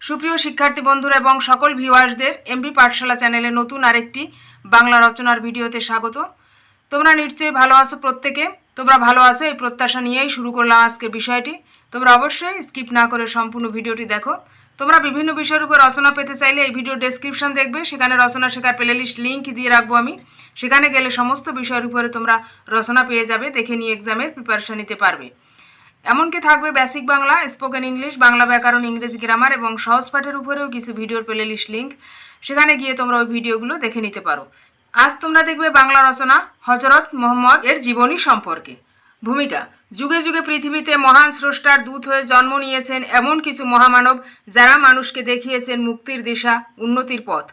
সুপ্রিয় শিক্ষার্থী বন্ধুরা এবং সকল ভিউয়ার্সদের এমবি পাঠশালা চ্যানেলে নতুন আরেকটি বাংলা রচনার ভিডিওতে স্বাগত। তোমরা নিশ্চয়ই ভালো আছো প্রত্যেকে। তোমরা ভালো আছো, এই প্রত্যাশা নিয়েই শুরু করলাম আজকের বিষয়টি। তোমরা অবশ্যই স্কিপ না করে সম্পূর্ণ ভিডিওটি দেখো। তোমরা বিভিন্ন বিষয়ের উপর রচনা পেতে চাইলে এই ভিডিও ডেসক্রিপশন দেখবে। সেখানে রচনা শেখার প্লেলিস্ট লিঙ্ক দিয়ে রাখব আমি। সেখানে গেলে সমস্ত বিষয়ের উপরে তোমরা রচনা পেয়ে যাবে, দেখে নিয়ে এক্সামের প্রিপারেশন নিতে পারবে। এমনকি থাকবে basic Bangla spoken English Bangla ব্যাকরণ, ইংরেজি গ্রামার এবং সহজ পাঠের উপরেও কিছু ভিডিওর প্লেলিস্ট লিঙ্ক সেখানে গিয়ে তোমরা ওই ভিডিওগুলো দেখে নিতে পারো। আজ তোমরা দেখবে বাংলা রচনা, হজরত মোহাম্মদ এর জীবনী সম্পর্কে। ভূমিকা, যুগে যুগে পৃথিবীতে মহান স্রষ্টার দূত হয়ে জন্ম নিয়েছেন এমন কিছু মহামানব যারা মানুষকে দেখিয়েছেন মুক্তির দিশা, উন্নতির পথ।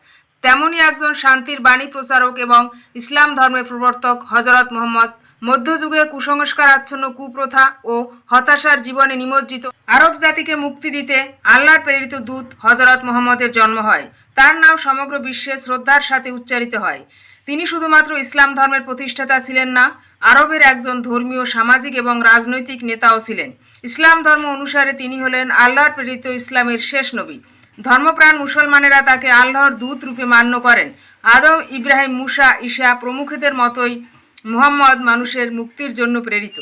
তেমনই একজন শান্তির বাণী প্রচারক এবং ইসলাম ধর্মের প্রবর্তক হজরত মোহাম্মদ মধ্যযুগে কুসংস্কার আচ্ছন্ন কুপ্রথা ও হতাশার জীবনে নিমজ্জিত। আরব জাতিকে মুক্তি দিতে আল্লাহর প্রেরিত দূত হজরত মোহাম্মদের জন্ম হয়। তার নাম সমগ্র বিশ্বে শ্রদ্ধার সাথে উচ্চারিত হয়। তিনি শুধুমাত্র ইসলাম ধর্মের প্রতিষ্ঠাতা ছিলেন না, আরবের একজন ধর্মীয়, সামাজিক এবং রাজনৈতিক নেতাও ছিলেন। ইসলাম ধর্ম অনুসারে তিনি হলেন আল্লাহর প্রেরিত ইসলামের শেষ নবী। ধর্মপ্রাণ মুসলমানেরা তাকে আল্লাহর দূত রূপে মান্য করেন। আদম, ইব্রাহিম, মুসা, ঈশা প্রমুখদের মতোই মুহাম্মদ মানুষের মুক্তির জন্য প্রেরিত।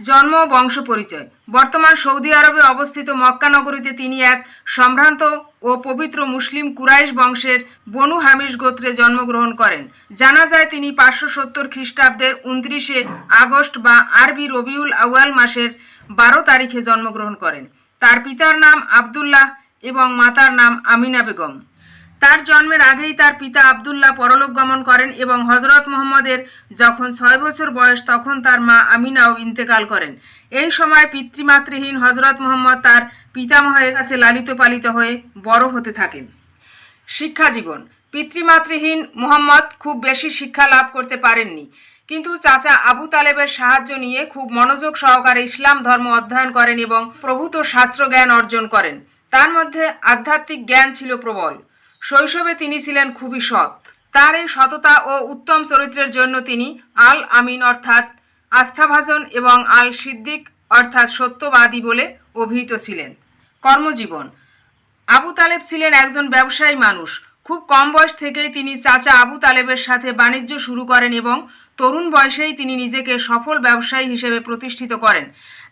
জন্ম বংশ পরিচয়। বর্তমান সৌদি আরবে অবস্থিত মক্কা নগরীতে তিনি এক সম্ভ্রান্ত ও পবিত্র মুসলিম কুরাইশ বংশের বনু হামিশ গোত্রে জন্মগ্রহণ করেন। জানা যায় তিনি পাঁচশো সত্তর খ্রিস্টাব্দের উনত্রিশে আগস্ট বা আরবি রবিউল আউয়াল মাসের বারো তারিখে জন্মগ্রহণ করেন। তার পিতার নাম আবদুল্লাহ এবং মাতার নাম আমিনা বেগম। তার জন্মের আগেই তার পিতা আবদুল্লাহ পরলোক গমন করেন এবং হজরত মোহাম্মদের যখন ছয় বছর বয়স, তখন তার মা আমিনাও ইন্তেকাল করেন। এই সময় পিতৃমাতৃহীন হজরত মোহাম্মদ তার পিতামহের কাছে লালিত পালিত হয়ে বড় হতে থাকেন। শিক্ষা জীবন। পিতৃমাতৃহীন মোহাম্মদ খুব বেশি শিক্ষা লাভ করতে পারেননি। কিন্তু চাচা আবু তালেবের সাহায্য নিয়ে খুব মনোযোগ সহকারে ইসলাম ধর্ম অধ্যয়ন করেন এবং প্রভূত শাস্ত্র জ্ঞান অর্জন করেন। তার মধ্যে আধ্যাত্মিক জ্ঞান ছিল প্রবল। শৈশবে তিনি ছিলেন খুবই সৎ। তার এই সততা ও উত্তম চরিত্রের জন্য তিনি আল আমিন অর্থাৎ আস্থাভাজন এবং আল সিদ্দিক অর্থাৎ সত্যবাদী বলে অভিহিত ছিলেন। কর্মজীবন। আবু তালেব ছিলেন একজন ব্যবসায়ী মানুষ। খুব কম বয়স থেকেই তিনি চাচা আবু তালেবের সাথে বাণিজ্য শুরু করেন এবং তরুণ বয়সেই তিনি নিজেকে সফল ব্যবসায়ী হিসেবে প্রতিষ্ঠিত করেন।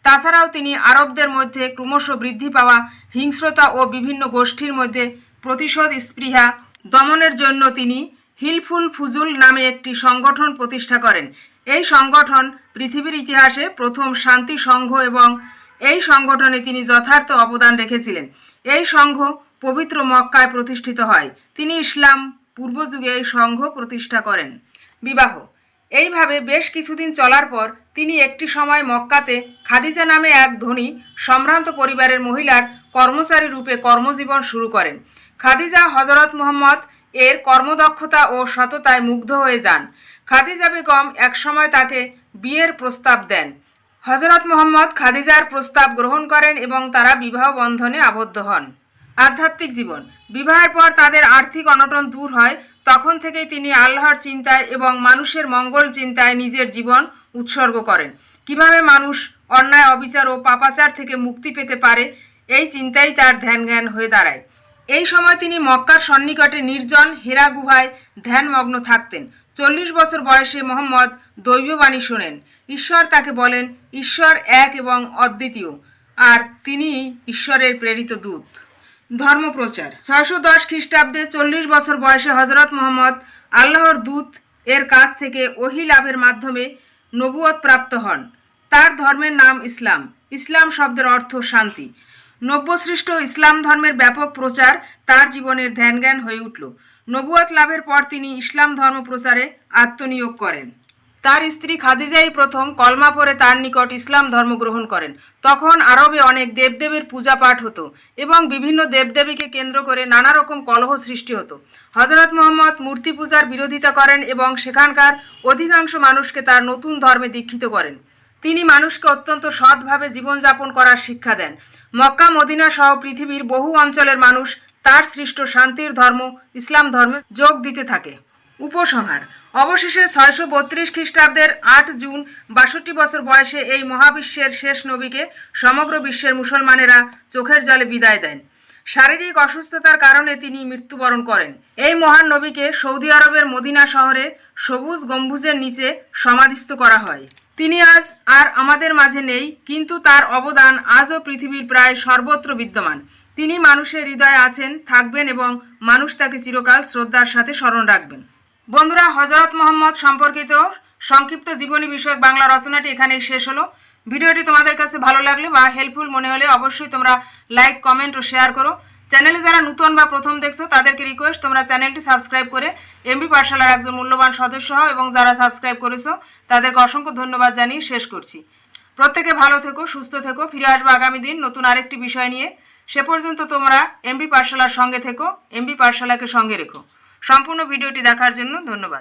তাছাড়াও তিনি আরবদের মধ্যে ক্রমশ বৃদ্ধি পাওয়া, হিংস্রতা ও বিভিন্ন গোষ্ঠীর মধ্যে প্রতিশোধ স্পৃহা দমনের জন্য তিনি হিলফুল ফুজুল নামে একটি সংগঠন প্রতিষ্ঠা করেন। এই সংগঠন পৃথিবীর ইতিহাসে প্রথম শান্তি সংঘ এবং এই সংগঠনে তিনি যথার্থ অবদান রেখেছিলেন। এই সংঘ পবিত্র মক্কায় প্রতিষ্ঠিত হয়। তিনি ইসলাম পূর্বযুগে এই সংঘ প্রতিষ্ঠা করেন। বিবাহ। এইভাবে বেশ কিছুদিন চলার পর তিনি একটি সময় মক্কাতে খাদিজা নামে এক ধনী, সম্ভ্রান্ত পরিবারের মহিলার কর্মচারী রূপে কর্মজীবন শুরু করেন। খাদিজা হজরত মুহম্মদ এর কর্মদক্ষতা ও সততায় মুগ্ধ হয়ে যান। খাদিজা বেগম একসময় তাকে বিয়ের প্রস্তাব দেন। হজরত মোহাম্মদ খাদিজার প্রস্তাব গ্রহণ করেন এবং তারা বিবাহ বন্ধনে আবদ্ধ হন। আধ্যাত্মিক জীবন। বিবাহের পর তাদের আর্থিক অনটন দূর হয়। তখন থেকেই তিনি আল্লাহর চিন্তায় এবং মানুষের মঙ্গল চিন্তায় নিজের জীবন উৎসর্গ করেন। কীভাবে মানুষ অন্যায়, অবিচার ও পাপাচার থেকে মুক্তি পেতে পারে, এই চিন্তাই তার ধ্যান জ্ঞান হয়ে দাঁড়ায়। এই সময় তিনি মক্কার সন্নিকটে নির্জন হেরা গুহায় ধ্যানমগ্ন থাকতেন। চল্লিশ বছর বয়সে মোহাম্মদ দৈববাণী শোনেন। ঈশ্বর তাকে বলেন, ঈশ্বর এক এবং অদ্বিতীয়। আর তিনি ঈশ্বরের প্রেরিত দূত। ধর্মপ্রচার। ছয়শো দশ খ্রিস্টাব্দে চল্লিশ বছর বয়সে হজরত মোহাম্মদ আল্লাহর দূত এর কাছ থেকে ওহি লাভের মাধ্যমে নবুয়ত প্রাপ্ত হন। তার ধর্মের নাম ইসলাম। ইসলাম শব্দের অর্থ শান্তি। নব্যসৃষ্ট ইসলাম ধর্মের ব্যাপক প্রচার তার জীবনের ধ্যানজ্ঞান হয়ে উঠল। নবুয়াত লাভের পর তিনি ইসলাম ধর্ম প্রচারে আত্মনিয়োগ করেন। তার স্ত্রী খাদিজাই প্রথম কলমা পরে তার নিকট ইসলাম ধর্ম গ্রহণ করেন। তখন আরবে অনেক দেবদেবীর পূজা পাঠ হতো এবং বিভিন্ন দেবদেবীকে কেন্দ্র করে নানা রকম কলহ সৃষ্টি হতো। হজরত মোহাম্মদ মূর্তি পূজার বিরোধিতা করেন এবং সেখানকার অধিকাংশ মানুষকে তার নতুন ধর্মে দীক্ষিত করেন। তিনি মানুষকে অত্যন্ত সৎভাবে জীবনযাপন করার শিক্ষা দেন। মক্কা, মদিনা সহ পৃথিবীর বহু অঞ্চলের মানুষ তার সৃষ্ট শান্তির ধর্ম, ইসলাম ধর্মে যোগ দিতে থাকে। উপসংহার, অবশেষে ছয়শো বত্রিশ খ্রিস্টাব্দের আট জুন, বাষট্টি বছর বয়সে এই মহাবিশ্বের শেষ নবীকে সমগ্র বিশ্বের মুসলমানেরা চোখের জলে বিদায় দেন। শারীরিক অসুস্থতার কারণে তিনি মৃত্যুবরণ করেন। এই মহান নবীকে সৌদি আরবের মদিনা শহরে সবুজ গম্বুজের নিচে সমাধিস্থ করা হয়। তিনি আজ আর আমাদের মাঝে নেই, কিন্তু তার অবদান আজও পৃথিবীর প্রায় সর্বত্র বিদ্যমান। তিনি মানুষের হৃদয়ে আছেন, থাকবেন এবং মানুষ তাকে চিরকাল শ্রদ্ধার সাথে স্মরণ রাখবেন। বন্ধুরা হজরত মোহাম্মদ সম্পর্কিত সংক্ষিপ্ত জীবনী বিষয়ক বাংলা রচনাটি এখানেই শেষ হলো। ভিডিওটি তোমাদের কাছে ভালো লাগলে বা হেল্পফুল মনে হলে অবশ্যই তোমরা লাইক কমেন্ট ও শেয়ার করো। চ্যানেলে যারা নতুন বা প্রথম দেখছ, তাদেরকে রিকোয়েস্ট তোমরা চ্যানেলটি সাবস্ক্রাইব করে এমবি পাঠশালার একজন মূল্যবান সদস্য হও এবং যারা সাবস্ক্রাইব করেছ, তাদেরকে অসংখ্য ধন্যবাদ জানিয়ে শেষ করছি। প্রত্যেকে ভালো থেকো, সুস্থ থেকো, ফিরে আসব আগামী দিন নতুন আরেকটি বিষয় নিয়ে। সে পর্যন্ত তোমরা এমবি পাঠশালার সঙ্গে থেকো এমবি পাঠশালাকে সঙ্গে রেখো। সম্পূর্ণ ভিডিওটি দেখার জন্য ধন্যবাদ।